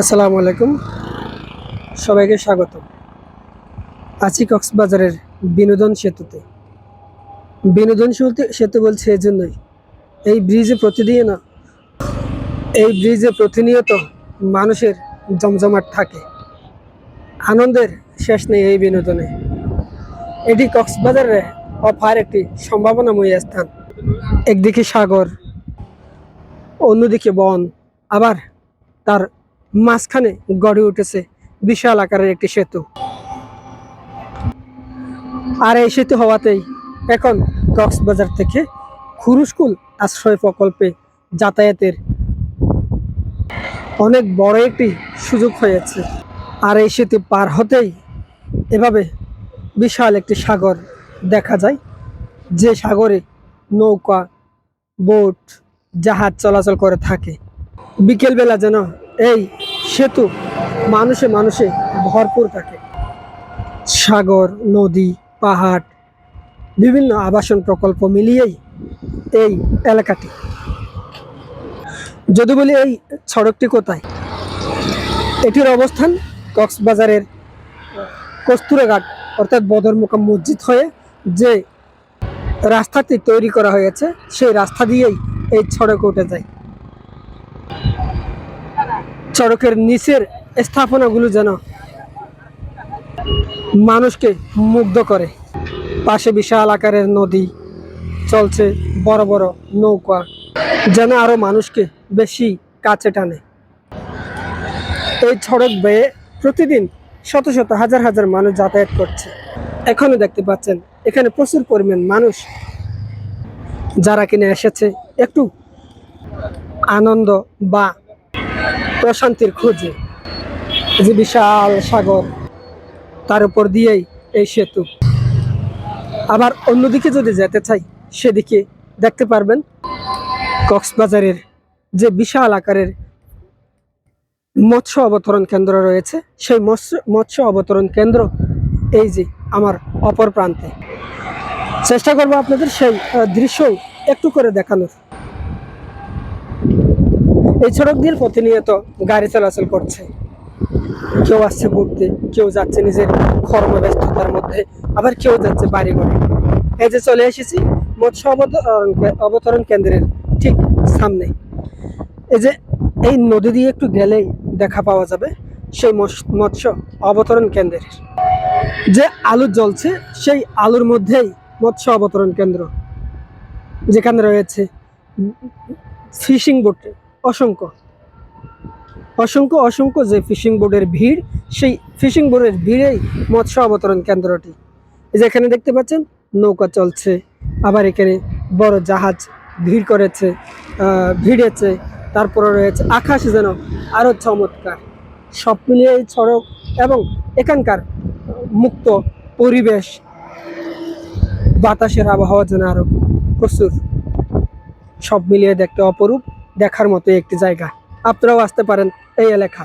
আসসালামু আলাইকুম। সবাইকে স্বাগত আছি কক্সবাজারের বিনোদন সেতুতে। বিনোদন সেতু বলছে এই জন্যই। এই ব্রিজে প্রতিদিন এই ব্রিজে প্রতিনিয়ত মানুষের জমজমাট থাকে। আনন্দের শেষ নেই এই বিনোদনে। এটি কক্সবাজারের অফার একটি সম্ভাবনাময় স্থান। একদিকে সাগর, অন্যদিকে বন, আবার তার মাঝখানে গড়ে উঠেছে বিশাল আকারের একটি সেতু। আর এই সেতু হওয়াতেই এখন কক্সবাজার থেকে খুরুশকুল আশ্রয় প্রকল্পে যাতায়াতের অনেক বড় একটি সুযোগ হয়েছে। আর এই সেতু পার হতেই এভাবে বিশাল একটি সাগর দেখা যায়, যে সাগরে নৌকা, বোট, জাহাজ চলাচল করে থাকে। বিকেলবেলা যেন এই সেতু মানুষে মানুষে ভরপুর থাকে। সাগর, নদী, পাহাড়, বিভিন্ন আবাসন প্রকল্প মিলিয়েই এই এলাকাটি। যদি বলি এই সড়কটি কোথায়? এটির অবস্থান কক্সবাজারের কস্তুরাঘাট, অর্থাৎ বদরমুকাম মসজিদ হয়ে যে রাস্তাটি তৈরি করা হয়েছে, সেই রাস্তা দিয়েই এই সড়ক উঠে যায়। সড়কের নিচের স্থাপনাগুলো যেন মানুষকে মুগ্ধ করে। পাশে বিশাল আকারের নদী, চলছে বড় বড় নৌকা, যেন আরও মানুষকে বেশি কাছে টানে। এই সড়ক বেয়ে প্রতিদিন শত শত হাজার হাজার মানুষ যাতায়াত করছে। এখনও দেখতে পাচ্ছেন, এখানে প্রচুর পরিমাণ মানুষ যারা কিনে এসেছে। একটু আনন্দ বা প্রশান্তির খোঁজে। যে বিশাল সাগর, তার উপর দিয়েই এই সেতু। আবার অন্যদিকে যদি যেতে চাই, সেদিকে দেখতে পারবেন কক্সবাজারের যে বিশাল আকারের মৎস্য অবতরণ কেন্দ্র রয়েছে। সেই মৎস্য মৎস্য অবতরণ কেন্দ্র এই যে আমার অপর প্রান্তে। চেষ্টা করব আপনাদের সেই দৃশ্য একটু করে দেখানোর। এই সড়ক দিয়ে প্রতিনিয়ত গাড়ি চলাচল করছে। কেউ আসছে ঘুরতে, কেউ যাচ্ছে নিজের কর্মব্যস্ততার মধ্যে, আবার কেউ যাচ্ছে বাড়ি ঘরে এই যে চলে এসেছি মৎস্য অবতরণ অবতরণ কেন্দ্রের ঠিক সামনে। এই যে এই নদী দিয়ে একটু গেলেই দেখা পাওয়া যাবে সেই মৎস- মৎস্য অবতরণ কেন্দ্রের। যে আলু জ্বলছে, সেই আলুর মধ্যেই মৎস্য অবতরণ কেন্দ্র। যেখানে রয়েছে ফিশিং বোট। অসংখ্য। অসংখ্য অসংখ্য যে ফিশিং বোর্ডের ভিড়, সেই ফিশিং বোর্ডের ভিড়েই মৎস্য অবতরণ কেন্দ্রটি। এই যে এখানে দেখতে পাচ্ছেন, নৌকা চলছে, আবার এখানে বড় জাহাজ ভিড় করেছে ভিড়েছে তারপরে রয়েছে, আকাশ যেন আরও চমৎকার। সব মিলিয়ে সড়ক এবং এখানকার মুক্ত পরিবেশ, বাতাসের আবহাওয়া যেন আরও প্রচুর। সব মিলিয়ে দেখতে অপরূপ। দেখার মতো একটি জায়গা। আপনারাও আসতে পারেন এই এলাকা।